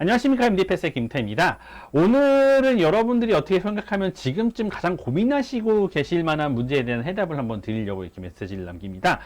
안녕하십니까 MDPS의 김태입니다. 오늘은 여러분들이 어떻게 생각하면 지금쯤 가장 고민하시고 계실 만한 문제에 대한 해답을 한번 드리려고 이렇게 메시지를 남깁니다.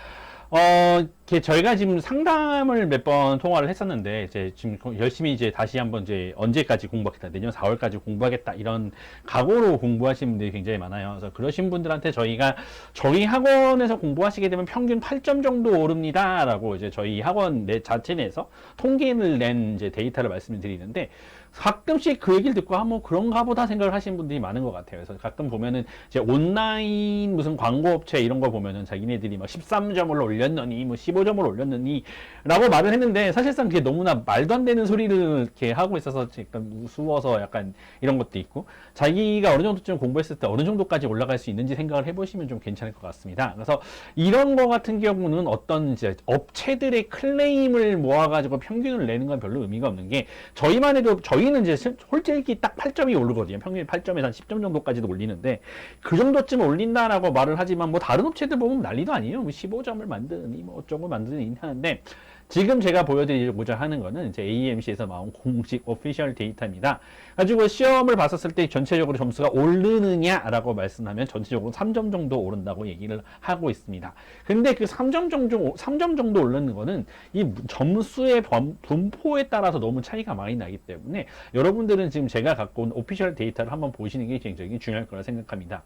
어, 저희가 지금 상담을 몇 번 통화를 했었는데, 이제 지금 열심히 이제 다시 한번 이제 언제까지 공부하겠다, 내년 4월까지 공부하겠다, 이런 각오로 공부하시는 분들이 굉장히 많아요. 그래서 그러신 분들한테 저희가 저희 학원에서 공부하시게 되면 평균 8점 정도 오릅니다. 라고 이제 저희 학원 내 자체 내에서 통계를 낸 이제 데이터를 말씀을 드리는데, 가끔씩 그 얘기를 듣고 아뭐 그런가 보다 생각을 하시는 분들이 많은 것 같아요. 그래서 가끔 보면은 이제 온라인 무슨 광고 업체 이런 거 보면은 자기네들이 막 13점을 올렸느니 뭐 15점을 올렸느니 라고 말을 했는데 사실상 그게 너무나 말도 안 되는 소리를 이렇게 하고 있어서 약간 우스워서 약간 이런 것도 있고 자기가 어느 정도쯤 공부했을 때 어느 정도까지 올라갈 수 있는지 생각을 해보시면 좀 괜찮을 것 같습니다. 그래서 이런 거 같은 경우는 어떤 이제 업체들의 클레임을 모아가지고 평균을 내는 건 별로 의미가 없는 게 저희만 해도 저희 는 이제 솔직히 딱 8점이 오르거든요. 평균 8점에서 한 10점 정도까지도 올리는데 그 정도쯤 올린다라고 말을 하지만 뭐 다른 업체들 보면 난리도 아니에요. 뭐 15점을 만드니 뭐 어쩌고 만드니 하는데 지금 제가 보여드리고자 하는 거는 이제 AMC에서 나온 공식 오피셜 데이터입니다. 가지고 시험을 봤었을 때 전체적으로 점수가 오르느냐라고 말씀하면 전체적으로 3점 정도 오른다고 얘기를 하고 있습니다. 근데 그 3점 정도 3점 정도 오르는 거는 이 점수의 범- 분포에 따라서 너무 차이가 많이 나기 때문에 여러분들은 지금 제가 갖고 온 오피셜 데이터를 한번 보시는 게 굉장히 중요할 거라 생각합니다.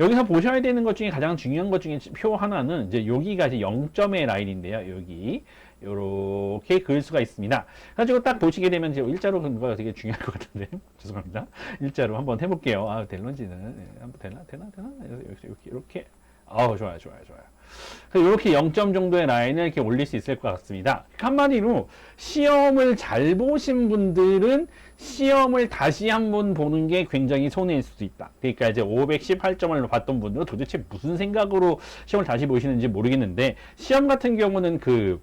여기서 보셔야 되는 것 중에 가장 중요한 것 중에 표 하나는 이제 여기가 이제 0점의 라인인데요. 여기 요렇게 그을 수가 있습니다. 가지고 딱 보시게 되면 이제 일자로 그는 거가 되게 중요할 것 같은데 죄송합니다. 일자로 한번 해볼게요. 아 될런지는 예, 한번 되나 되나 되나 이렇게 이렇게 이렇게 아우 좋아요 좋아요 좋아요. 이렇게 0점 정도의 라인을 이렇게 올릴 수 있을 것 같습니다. 한마디로 시험을 잘 보신 분들은 시험을 다시 한번 보는 게 굉장히 손해일 수도 있다. 그러니까 이제 518점을 봤던 분들은 도대체 무슨 생각으로 시험을 다시 보시는지 모르겠는데 시험 같은 경우는 그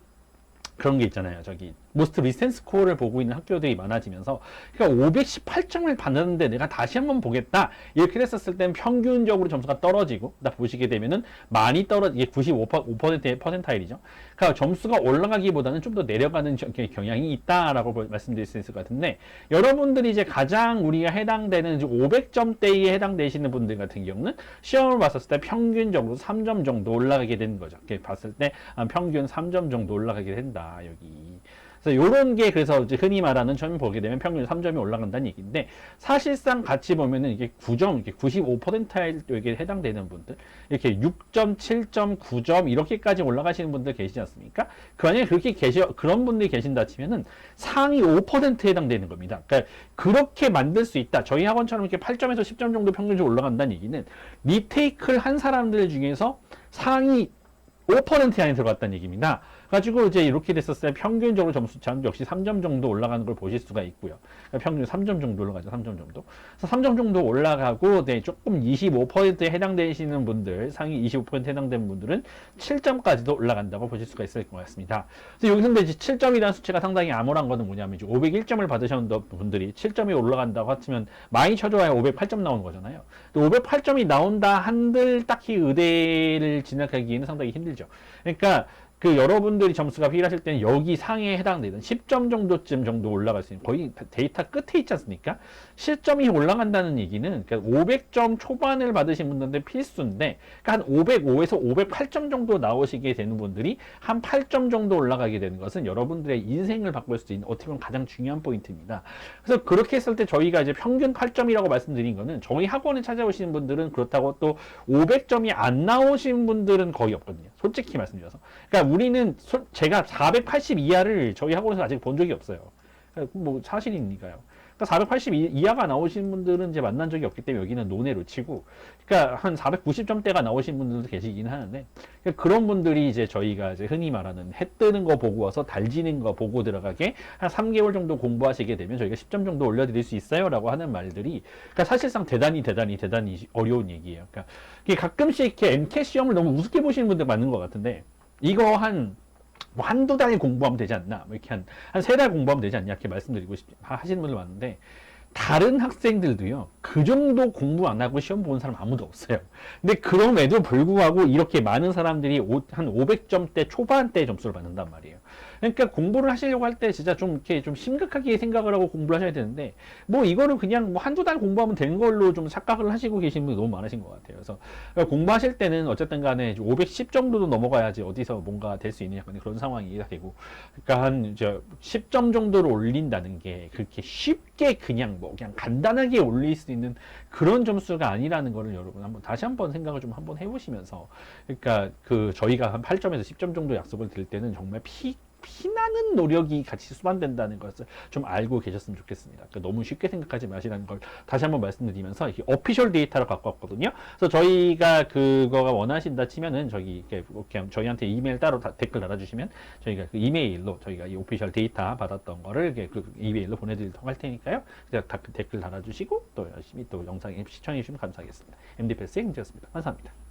그런 게 있잖아요. 저기 모스트 리센 스코어를 보고 있는 학교들이 많아지면서 그러니까 518점을 받았는데 내가 다시 한번 보겠다 이렇게 했었을 땐 평균적으로 점수가 떨어지고 나 보시게 되면은 많이 떨어 이게 95%의 퍼센타일이죠. 그러니까 점수가 올라가기보다는 좀 더 내려가는 저- 경향이 있다라고 볼- 말씀드릴 수 있을 것 같은데 여러분들이 이제 가장 우리가 해당되는 500점대에 해당되시는 분들 같은 경우는 시험을 봤었을 때 평균적으로 3점 정도 올라가게 되는 거죠. 봤을 때한 평균 3점 정도 올라가게 된다. 여기. 그래서 요런 게 그래서 이제 흔히 말하는 점 보게 되면 평균 3점이 올라간다는 얘기인데 사실상 같이 보면은 이게 9점, 이게 95%에게 해당되는 분들 이렇게 6점, 7점, 9점 이렇게까지 올라가시는 분들 계시지 않습니까? 그 안에 그렇게 계시 그런 분들이 계신다 치면은 상위 5%에 해당되는 겁니다. 그러니까 그렇게 만들 수 있다. 저희 학원처럼 이렇게 8점에서 10점 정도 평균적으로 올라간다는 얘기는 리테이크를 한 사람들 중에서 상위 5% 안에 들어갔다는 얘기입니다. 가지고 이제 이렇게 됐었을 때 평균적으로 점수차는 역시 3점 정도 올라가는 걸 보실 수가 있고요. 그러니까 평균 3점 정도 올라가죠. 3점 정도. 그래서 3점 정도 올라가고 네, 조금 25%에 해당되시는 분들, 상위 25%에 해당되는 분들은 7점까지도 올라간다고 보실 수가 있을 것 같습니다. 그래서 여기서 이제 7점이라는 수치가 상당히 암울한 거는 뭐냐면 이제 501점을 받으셨던 분들이 7점이 올라간다고 하면 많이 쳐줘야 508점 나오는 거잖아요. 508점이 나온다 한들 딱히 의대를 진학하기에는 상당히 힘들죠. 그러니까 그 여러분들이 점수가 필요하실 때는 여기 상에 해당되는 10점 정도쯤 정도 올라갈 수 있는 거의 데이터 끝에 있지 않습니까? 실점이 올라간다는 얘기는 그러니까 500점 초반을 받으신 분들한테 필수인데 그러니까 한 505에서 508점 정도 나오시게 되는 분들이 한 8점 정도 올라가게 되는 것은 여러분들의 인생을 바꿀 수 있는 어떻게 보면 가장 중요한 포인트입니다. 그래서 그렇게 했을 때 저희가 이제 평균 8점이라고 말씀드린 거는 저희 학원에 찾아오시는 분들은 그렇다고 또 500점이 안 나오신 분들은 거의 없거든요. 솔직히 말씀드려서. 그러니까 우리는 솔- 제가 480 이하를 저희 학원에서 아직 본 적이 없어요. 그러니까 뭐 사실이니까요. 그러니까 480 이- 이하가 나오신 분들은 이제 만난 적이 없기 때문에 여기는 논외로 치고, 그러니까 한 490점대가 나오신 분들도 계시긴 하는데, 그러니까 그런 분들이 이제 저희가 이제 흔히 말하는 해 뜨는 거 보고 와서 달지는 거 보고 들어가게 한 3개월 정도 공부하시게 되면 저희가 10점 정도 올려드릴 수 있어요라고 하는 말들이, 그러니까 사실상 대단히 대단히 대단히 어려운 얘기예요. 그러니까 가끔씩 이렇게 MCAT 시험을 너무 우습게 보시는 분들 많은 것 같은데, 이거 한, 뭐 한두 달 공부하면 되지 않나? 뭐 이렇게 한, 한 세 달 공부하면 되지 않냐? 이렇게 말씀드리고 싶, 하- 하시는 분들 많은데, 다른 학생들도요, 그 정도 공부 안 하고 시험 보는 사람 아무도 없어요. 근데 그럼에도 불구하고 이렇게 많은 사람들이 오- 한 500점대 초반대 점수를 받는단 말이에요. 그러니까 공부를 하시려고 할 때 진짜 좀 이렇게 좀 심각하게 생각을 하고 공부를 하셔야 되는데 뭐 이거는 그냥 뭐 한두 달 공부하면 되는 걸로 좀 착각을 하시고 계신 분이 너무 많으신 것 같아요. 그래서 공부하실 때는 어쨌든 간에 510 정도도 넘어가야지 어디서 뭔가 될 수 있는 약간 그런 상황이 되고 그러니까 한 이제 10점 정도를 올린다는 게 그렇게 쉽게 그냥 뭐 그냥 간단하게 올릴 수 있는 그런 점수가 아니라는 거를 여러분 한번 다시 한번 생각을 좀 한번 해보시면서 그러니까 그 저희가 한 8점에서 10점 정도 약속을 드릴 때는 정말 피 피나는 노력이 같이 수반된다는 것을 좀 알고 계셨으면 좋겠습니다. 그러니까 너무 쉽게 생각하지 마시라는 걸 다시 한번 말씀드리면서 이게 어피셜 데이터를 갖고 왔거든요. 그래서 저희가 그거가 원하신다 치면은 저기 그냥 저희한테 이메일 따로 다 댓글 달아주시면 저희가 그 이메일로 저희가 이 오피셜 데이터 받았던 거를 그 이메일로 보내드리도록 할 테니까요. 그냥 다 댓글 달아주시고 또 열심히 또 영상 시청해 주시면 감사하겠습니다. MDPS 행지였습니다. 감사합니다.